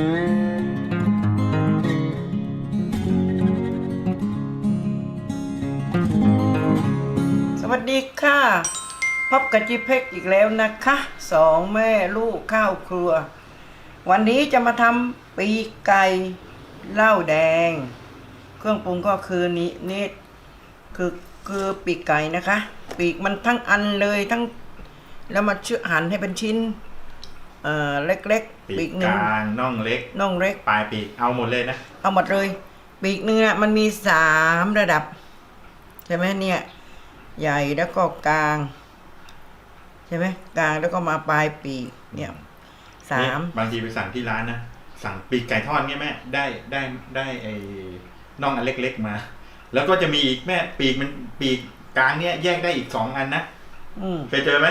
สวัสดีค่ะ พบกับจิเพกอีกแล้วนะคะสองแม่ลูกข้าวครัว วันนี้จะมาทำปีกไก่เหล้าแดง เครื่องปรุงก็คือนี้นี่คือคือปีกไก่นะคะ ปีกมันทั้งอันเลยทั้งแล้วมาเชื่อหั่นให้เป็นชิ้น เอ่อเล็กๆปีปีกกหกนึ่งลางน่องเล็ก น่องเล็ก ปลายปีกเอาหมดเลยนะ เอาหมดเลย ปีกเนื้อะมันมีสามระดับ ใช่ไหมเนี่ย ใหญ่แล้วก็กลาง ใช่ไหมกลางแล้วก็มาปลายปีกเนี่ยสาม นี่บางทีไปสั่งที่ร้านนะ สั่งปีกไก่ทอดเงี้ยแม่ได้ได้ได้ไอ้น่องอันเล็กๆมา แล้วก็จะมีอีกแม่ปีกมันปีกกลางเนี่ยแยกได้อีกสองอันนะอืมเคยเจอไหม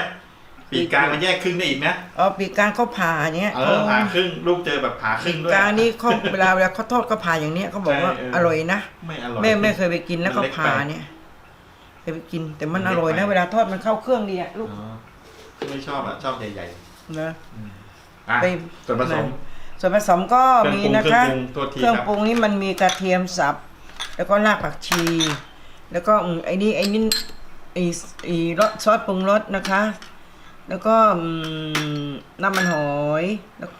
ปีกกลางมันแยกครึ่งได้อีกนะเอาปีกกลางเขาผ่าเนี้ยเออผ่าครึ่งลูกเจอแบบผ่าครึ่งด้วยกลางนี่เขาเวลาเวลาเขาทอดก็ผ่าอย่างเนี้ยเขาบอกว่าใช่เอออร่อยนะไม่อร่อยแม่แม่เคยไปกินแล้วมันเขาเล็กไปผ่าเนี่ยเคยไปกินแต่มันมันอเล็กร่อยนะไปเวลาทอดมันเข้าเครื่องดีอะลูกอ๋อไม่ชอบอะชอบใหญ่นะๆอืมอะไปส่วนผสมส่วนผสมก็เครื่องมีปรุงนะคะ เครื่องปรุงโทษทีเครื่องครับปรุงนี่มันมีกระเทียมสับ แล้วก็รากผักชี แล้วก็อืมไอ้นี่ไอ้นี่ไอ้ไอ้รสซอสปรุงรสนะคะ แล้วก็อืมน้ำมันหอยแล้ว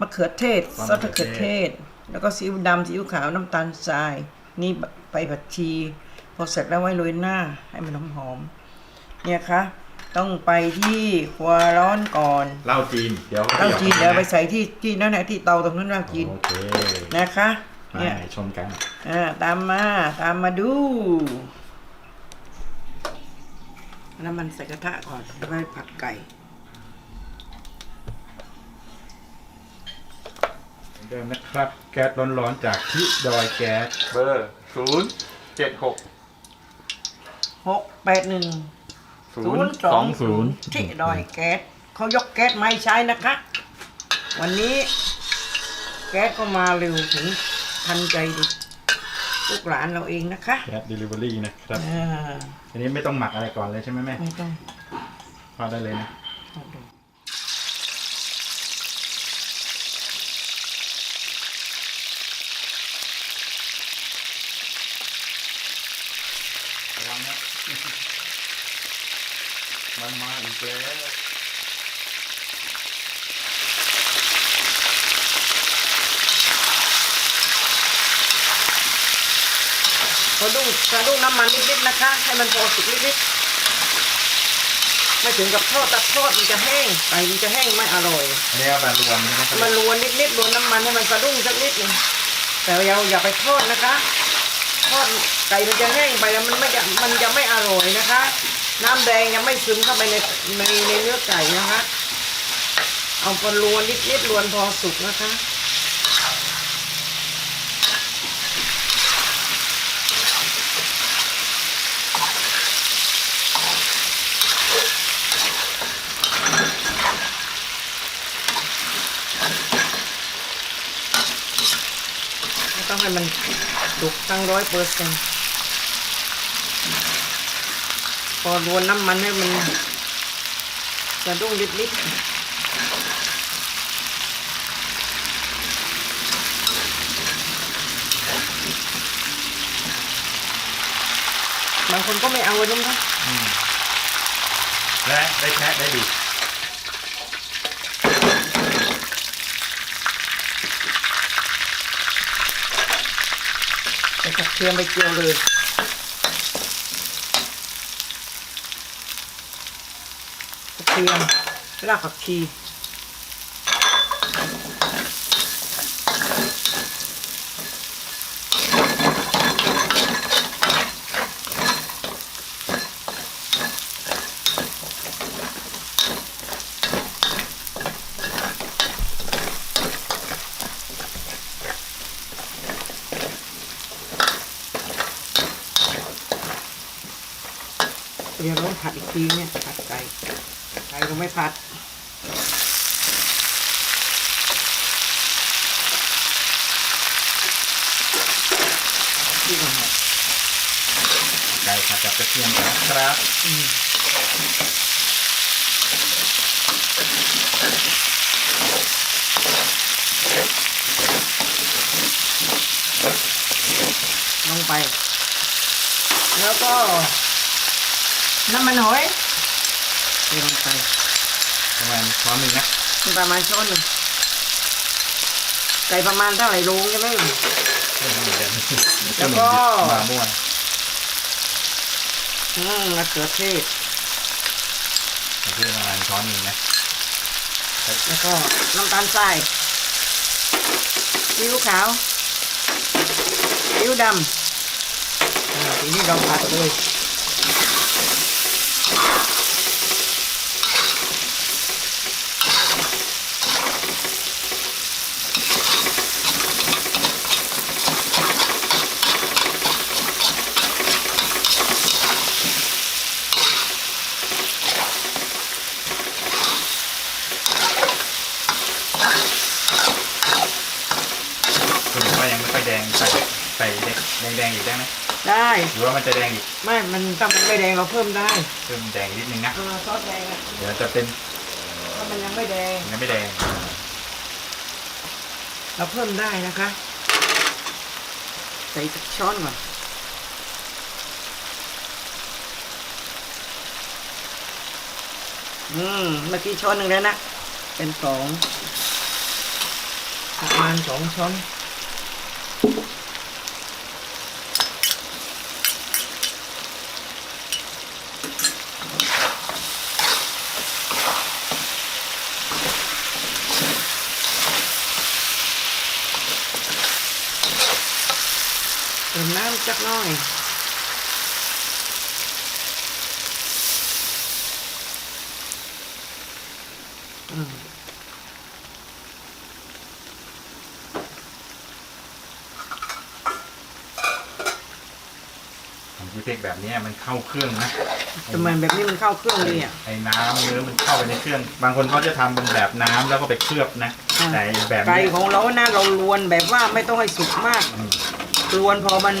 มะเขือเทศซอสมะเขือเทศ แล้วก็ซีอิ๊วดำซีอิ๊วขาวน้ำตาลทราย นี่ใบผักชี พอเสร็จแล้วไว้โรยหน้าให้มันหอมๆเนี่ยค่ะต้องไปที่ครัวร้อนก่อนเหล้าจีน เดี๋ยวเหล้าจีนเดี๋ยวไปใส่ที่ที่นั่นแหละที่เตาตรงนั้นเหล้าจีนโอเคนะคะ มาเนี่ยชมกัน อ่าตามมาตามมาดู น้ำมันใส่กระทะก่อนแล้วก็ผัดไก่ เดิมนะครับ แก๊สร้อนๆจากที่ดอยแก๊สเบอร์ศูนย์เจ็ดหกหกแปดหนึ่งศูศูนนย์ย์สสอองงศูศูนนย์ย์ที่ดอยแก๊สเขายกแก๊สมาให้ใช้นะคะ วันนี้ แก๊สก็มาเร็วถึงทันใจดิ ลูกหลานเราเองนะคะแก๊สเดลิเวอรี่นะครับ อ่าอันนี้ไม่ต้องหมักอะไรก่อนเลยใช่ไหมแม่ไม่ต้องทอดได้เลยนะ เอาดูระวังนะ มันมาอีกแล้ว กระดุ้งกระดุ้งน้ำมันนิดๆนะคะ ให้มันพอสุกนิดๆไม่ถึงกับทอดแต่ทอดมันจะแห้งไก่มันจะแห้งไม่อร่อยอันนี้เอาแบบรวมใช่ไหมครับมันรวนนิดๆรวนน้ำมันให้มันสะดุ้งสักนิดหนึงแต่อย่าอย่าไปทอดนะคะ ทอดไก่มันจะแห้งไปแล้วมันไม่จะมันจะไม่อร่อยนะคะ น้ำแดงยังไม่ซึมเข้าไปในในในเนื้อไก่นะคะ เอาพอรวนนิดๆรวนพอสุกนะคะ ให้มันสุกตั้งร้อยเปอร์เซ็นต์พอรวนน้ำมันให้มันสะดุ้งนิดๆบางคนก็ไม่เอาเลยนะและได้ได้แคะได้ดี ใส่กระ เทียมไปเจียวเลยกระเทียมรากผักชี ผัดอีกทีเนี่ยผัดไก่ไก่ก็ไม่ผัดที่ก่อนครับไก่ผัดกับกระเทียมครับลงไป แล้วก็ น้ำมันหอยเทลงไปประมาณช้อนหนึ่งนะประมาณช้อนหนึ่งไก่ประมาณเท่าไหร่โลงใช่ไหมเพื่อให้มันเด่นแล้วก็มาม่วนอืมมะเขือเทศเพื่อประมาณช้อนหนึ่งนะแล้วก็น้ำตาลทรายซีอิ๊วขาวซีอิ๊วดำอ่าทีนี้เราผัดเลย คุณบอกว่ายังไม่ค่อยแดง ใส่ใส่แดงแดงๆอีกได้ไหมได้หรือว่ามันจะแดงอีกไม่ มันถ้ามันไม่แดงเราเพิ่มได้เพิ่มแดงนิดนึงนะเออซอสแดงอะเดี๋ยวจะเป็นถ้ามันยังไม่แดงยังไม่แดง เราเพิ่มได้นะคะ ใส่สักช้อนก่อนอืมเมื่อกี้ช้อนหนึ่งแล้วนะ เป็นสองประมาณสองช้อน เติม น้ำจักหน้อยอืมของพี่เพ็กแบบเนี้ยมันเข้าเครื่องนะทำไมแบบนี้มันเข้าเครื่องดีอะไอ้น้ำเนื้อมันเข้าไปในเครื่อง บางคนเขาจะทำเป็นแบบน้ำแล้วก็ไปเคลือบนะอ่าแต่แบบไก่เนี้ยของเรานะเราลวนแบบว่าไม่ต้องให้สุกมาก อืม ลวนพอมัน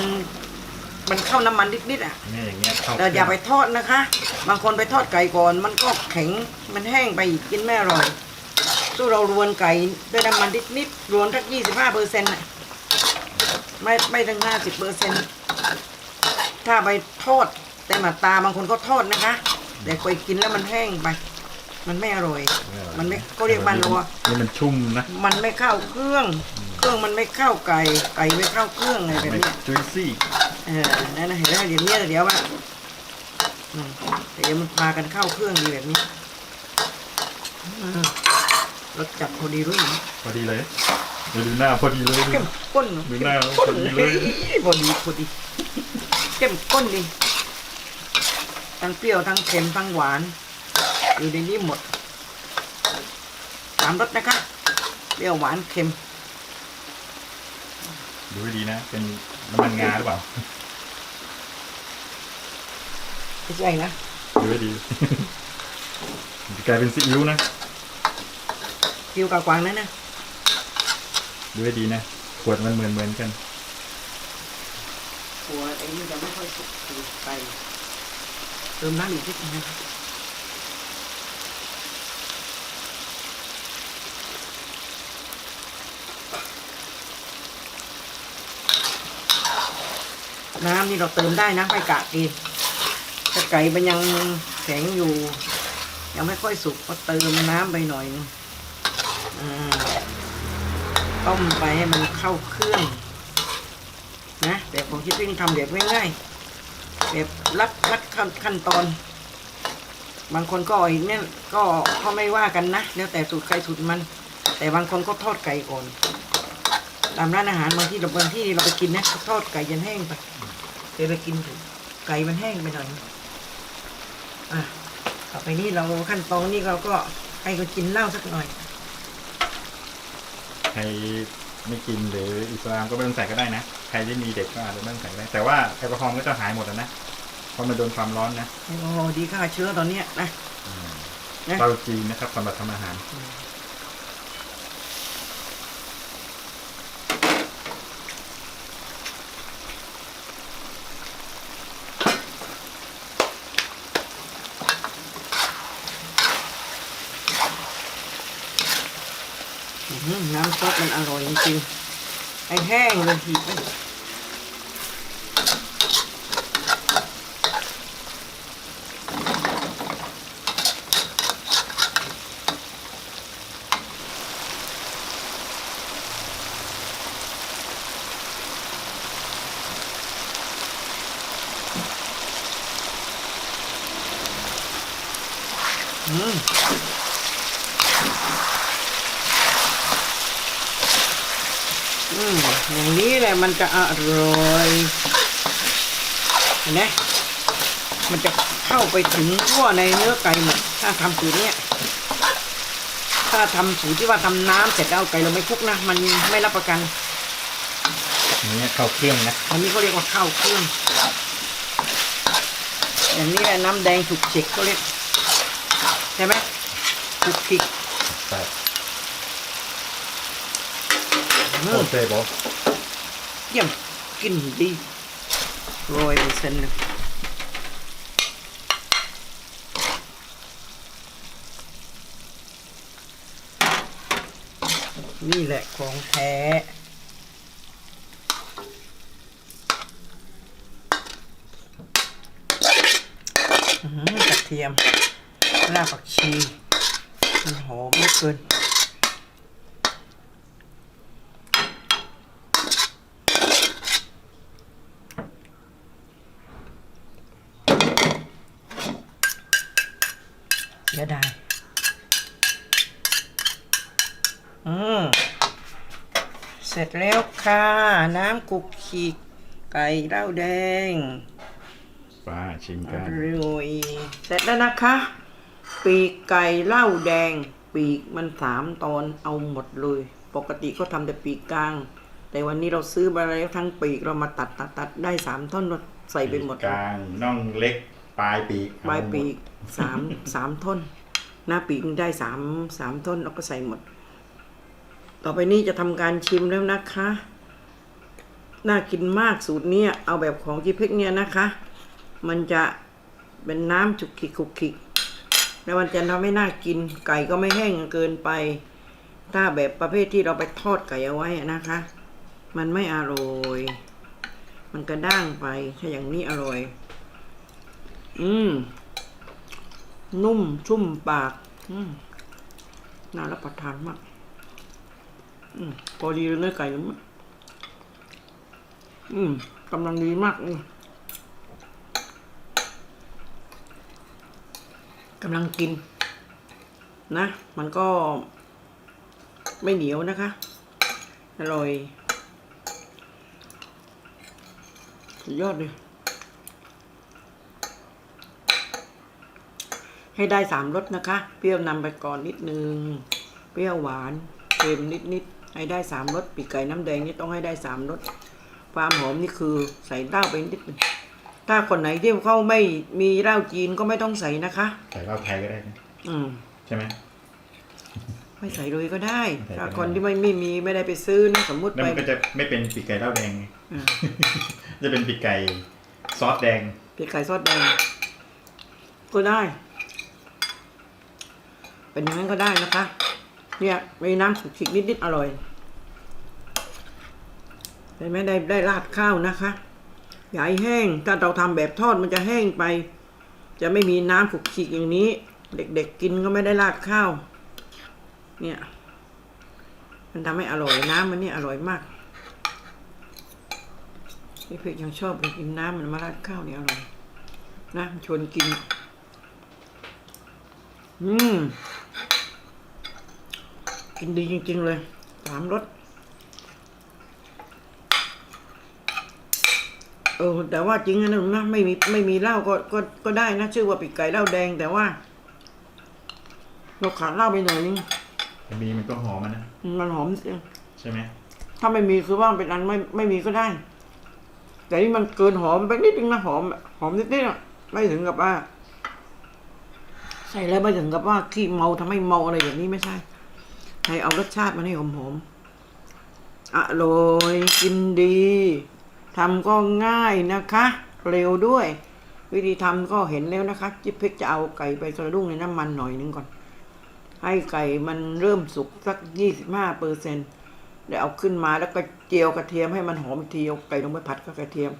มันเข้าน้ำมันนิดๆอะเนี่ยอย่างเงี้ยเข้าเราอย่าไปทอดนะคะ บางคนไปทอดไก่ก่อน มันก็แข็งมันแห้งไปอีกกินไม่อร่อยสู้เรารวนไก่ด้วยน้ำมันนิดๆรวนสักยี่สิบห้าเปอร์เซ็นต์่ะไม่ไม่ถึงห้าสิบเปอร์เซ็นต์ถ้าไปทอดแต่หมาตาบางคนก็ทอดนะคะ แต่ไปกินแล้วมันแห้งไป มันไม่อร่อย มันไม่ก็เรียกบ้านเราว่านี่มันชุ่มนะ มันไม่เข้าเครื่อง เครื่องมันไม่เข้าไก่ ไก่ไม่เข้าเครื่องอะไรแบบไม่เนี้ยจุยซี่ เออนั่นนะเห็นไหมเดี๋ยวเนี้ยเดี๋ยวว่าอืมเดี๋ยวมันพากันเข้าเครื่องดีแบบนี้อืมรสจัดพอดีด้วยนะพอดีเลยเดี๋ยวดูหน้าพอดีเลยเข้มข้นดูหน้าข้นพอดีเลยพอดีพอดีเข้มข้นดีทั้งเปรี้ยวทั้งเค็มทั้งหวานอยู่ในนี้หมดสามรสนะคะเปรี้ยวหวานเค็มดูให้ดีนะ เป็นน้ำมันงาหรือเปล่า ไม่ใช่นะดูให้ดีกลายเป็นซีอิ๊วนะคิวกับกวางนั่นนะดูให้ดีนะ ขวดมันเหมือนเหมือนกัน หัวไอ้นี่จะไม่ค่อยสุกคือไปเติมน้ำอีกนิดนึงนะครับน้ำนี่เราเติมได้นะไปกะกินถ้า ไก่มันยังแข็งอยู่ ยังไม่ค่อยสุกก็เติมน้ำไปหน่อยอต้มไปให้มันเข้าเครื่อง นะแต่ผมคิดวิ่งทำแบบง่ายๆแบบรัดรัดขั้นขั้นตอน บางคนก็อีกเนี่ยก็ก็ไม่ว่ากันนะแล้วแต่สูตรใครสูตรมัน แต่บางคนก็ทอดไก่ก่อนตามร้านอาหารบางที่เราบางที่เราไปกินนะทอดไก่ยันแห้งไปเคยวไปกินไก่มันแห้งไปหน่อย ไปนี้เราขั้นตอนนี้เราก็ให้เขากินเหล้าสักหน่อย ใครไม่กินหรืออิสลามก็ไม่ต้องใส่ก็ได้นะ ใครที่มีเด็กก็อาจจะไม่ต้องใส่ก็ได้ แต่ว่าแอลกอฮอล์มันก็จะหายหมดแล้วนะ เพราะมันโดนความร้อนนะโอ้โหดีฆ่าเชื้อตอนเนี้ยนะ นะ เตาจีนนะครับสำหรับทำอาหาร ซอสมันอร่อยจริงๆไอ้แห้งเลยทีบอืม ออืมอย่างนี้แหละมันจะอร่อยเห็นไหมมันจะเข้าไปถึงทั่วในเนื้อไก่หมดถ้าทำสูตรเนี้ยถ้าทำสูตรที่ว่าทำน้ำเสร็จแล้วเอาไก่เราไม่คลุกนะมันไม่รับประกันอันนี้เข้าเครื่องนะอันนี้เขาเรียกว่าข้าวเครื่องอย่างนี้แหละน้ำแดงถูกฉิกเขาเรียกใช่ไหมถูกฉิก ใช่อืโอมเคบอเยี่ยมกินดีร้อยเปอร์เซ็นต์เลยนี่แหละของแท้อื้อหือกระเทียมรากผักชีมันหอมเหลือเกิน สียดายอืมเสร็จแล้วค่ะ น้ำกุกขีกไก่เหล้าแดงป้าชิมอกันร่อยเสร็จแล้วนะคะ ปีกไก่เหล้าแดง ปีกมันสามตอนเอาหมดเลย ปกติก็ทำแต่ปีกกลาง แต่วันนี้เราซื้อมาแล้วทั้งปีกเรามาตัดตัดตัดได้สามท่อนเราใส่ไปหมดกลางน่องเล็ก ปลายปีกปลายปีกเอสามสามท่อน หน้าปีกได้สามสามท่อนเราก็ใส่หมด ต่อไปนี้จะทำการชิมแล้วนะคะ น่ากินมากสูตรเนี้ยเอาแบบของจีเพ็กเนี่ยนะคะ มันจะเป็นน้ำจุกขิกขุกขิกแล้วมันจะทำให้น่ากินไก่ก็ไม่แห้งเกินไป ถ้าแบบประเภทที่เราไปทอดไก่เอาไว้อะนะคะ มันไม่อร่อย มันกระด้างไปถ้าอย่างนี้อร่อย อืม นุ่มชุ่มปาก อืมน่ารับประทานมาก อืมพอดีเลยเนื้อไก่ลมั้อืมกำลังดีมากอืมกำลังกิน นะ มันก็ไม่เหนียวนะคะ อร่อย สุดยอดเลย ให้ได้สามรสนะคะ เปรี้ยวนำไปก่อนนิดนึง เปรี้ยวหวาน เค็มนิดนิดๆ ให้ได้สามรสปีกไก่น้ำแดงนี่ต้องให้ได้สามรส ความหอมนี่คือใส่เหล้าไปนิดนึง ถ้าคนไหนที่เขาไม่มีเหล้าจีนก็ไม่ต้องใส่นะคะ ใส่เหล้าไทยก็ได้นะอืม ใช่ไหม ไม่ใส่เลยก็ได้ ไม่ใส่ก็ได้ ถ้าคนที่ไม่ไม่มีไม่ได้ไปซื้อนะสมมุติแล้วไปมันก็จะไม่เป็นปีกไก่เหล้าแดงไง อ่า จะเป็นปีกไก่ซอสแดง ปีกไก่ซอสแดงก็ได้ เป็นอย่างนั้นก็ได้นะคะ เนี่ยมีน้ำสุกฉิกนิดๆอร่อยเห็นไหมได้ได้ราดข้าวนะคะอย่าให้แห้ง ถ้าเราทำแบบทอดมันจะแห้งไป จะไม่มีน้ำขุกขิกอย่างนี้ เด็กๆกินก็ไม่ได้ราดข้าว เนี่ย มันทำให้อร่อยน้ำมันนี่อร่อยมากพี่เพชรยังชอบเลยกินน้ำมันมาราดข้าวเนี่ยอร่อยนะชวนกิน อืม กินดีจริง ๆ เลย สามรส เออ แต่ว่าจริงนะนะไม่มีไม่มีเหล้าก็ก็ก็ได้นะ ชื่อว่าปีกไก่เหล้าแดงแต่ว่า เราขาดเหล้าไปหน่อยนึงมีมันก็หอมมันนะ มันหอมจริงใช่ไหม ถ้าไม่มีคือว่าเป็นอันไม่ไม่มีก็ได้ แต่นี่มันเกินหอมไปนิดนึงนะหอม หอมนิดๆอะไม่ถึงกับว่า ใส่แล้วไม่ถึงกับว่าขี้เมาทำให้เมาอะไรอย่างนี้ไม่ใช่ให้เอารสชาติมันให้หอมหอมๆอร่อยกินดีทำก็ง่ายนะคะ เร็วด้วย วิธีทำก็เห็นแล้วนะคะจิ๊บเพ็กจะเอาไก่ไปกระดุ้งในน้ำมันหน่อยนึงก่อน ให้ไก่มันเริ่มสุกสักยี่สิบห้าเปอร์เซ็นต์แล้วเอาขึ้นมาแล้วก็เจียวกระเทียมให้มันหอมอีกทีเอาไก่ลงไปผัดกับกระเทียม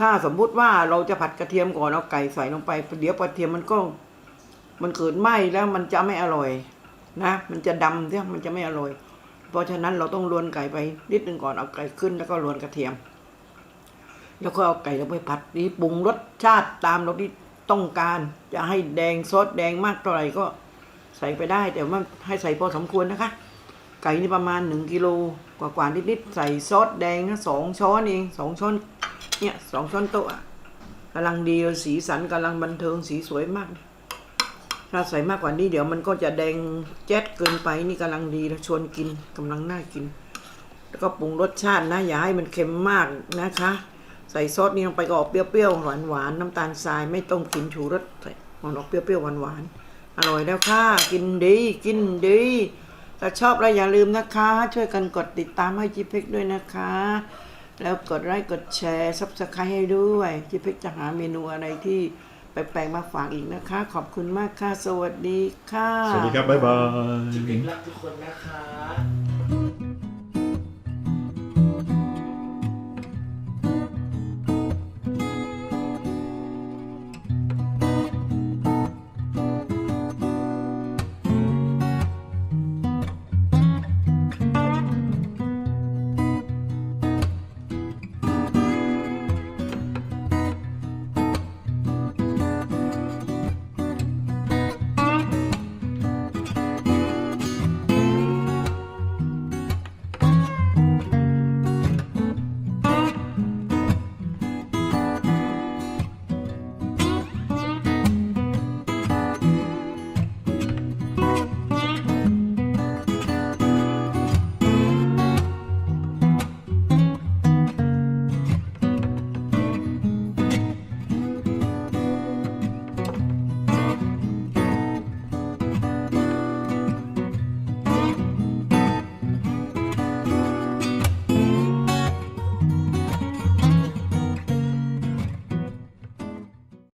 ถ้าสมมุติว่าเราจะผัดกระเทียมก่อนเอาไก่ใส่ลงไปเดี๋ยวกระเทียมมันก็ มันเกิดไหม้แล้วมันจะไม่อร่อยนะ มันจะดำเนี่ยมันจะไม่อร่อย เพราะฉะนั้นเราต้องรวนไก่ไปนิดนึงก่อนเอาไก่ขึ้นแล้วก็รวนกระเทียม แล้วก็เอาไก่ลงไปผัดนี่ปรุงรสชาติตามเราที่ต้องการ จะให้แดงซอสแดงมากเท่าไหร่ก็ใส่ไปได้ แต่ว่าให้ใส่พอสมควรนะคะ ไก่นี่ประมาณหนึ่งกิโลกว่ากว่านิดๆใส่ซอสแดงนะสองช้อนเองสองช้อนเนี่ยสองช้อนโต๊ะกำลังดีเลยสีสันกำลังบันเทิงสีสวยมาก ถ้าใส่มากกว่านี้เดี๋ยวมันก็จะแดงแจ๊ดเกินไปนี่กำลังดีชวนกินกำลังน่ากิน แล้วก็ปรุงรสชาตินะ อย่าให้มันเค็มมากนะคะ ใส่ซอสนี่ลงไปก็ออกเปรี้ยวๆหวานหวานๆน้ำตาลทรายไม่ต้องกินชูรสมันออกเปรี้ยวๆหวานหวานๆอร่อยแล้วค่ะ กินดีกินดีถ้าชอบแล้วอย่าลืมนะคะ ช่วยกันกดติดตามให้จิเพิกด้วยนะคะ แล้วกดไลค์กดแชร์ซับสไครต์ให้ด้วยจิเพิกจะหาเมนูอะไรที่ ปลกๆมาฝากอีกนะคะ ขอบคุณมากค่ะ สวัสดีค่ะ สวัสดีครับ บ๊ายบาย จิบเล็กรักทุกคนนะคะ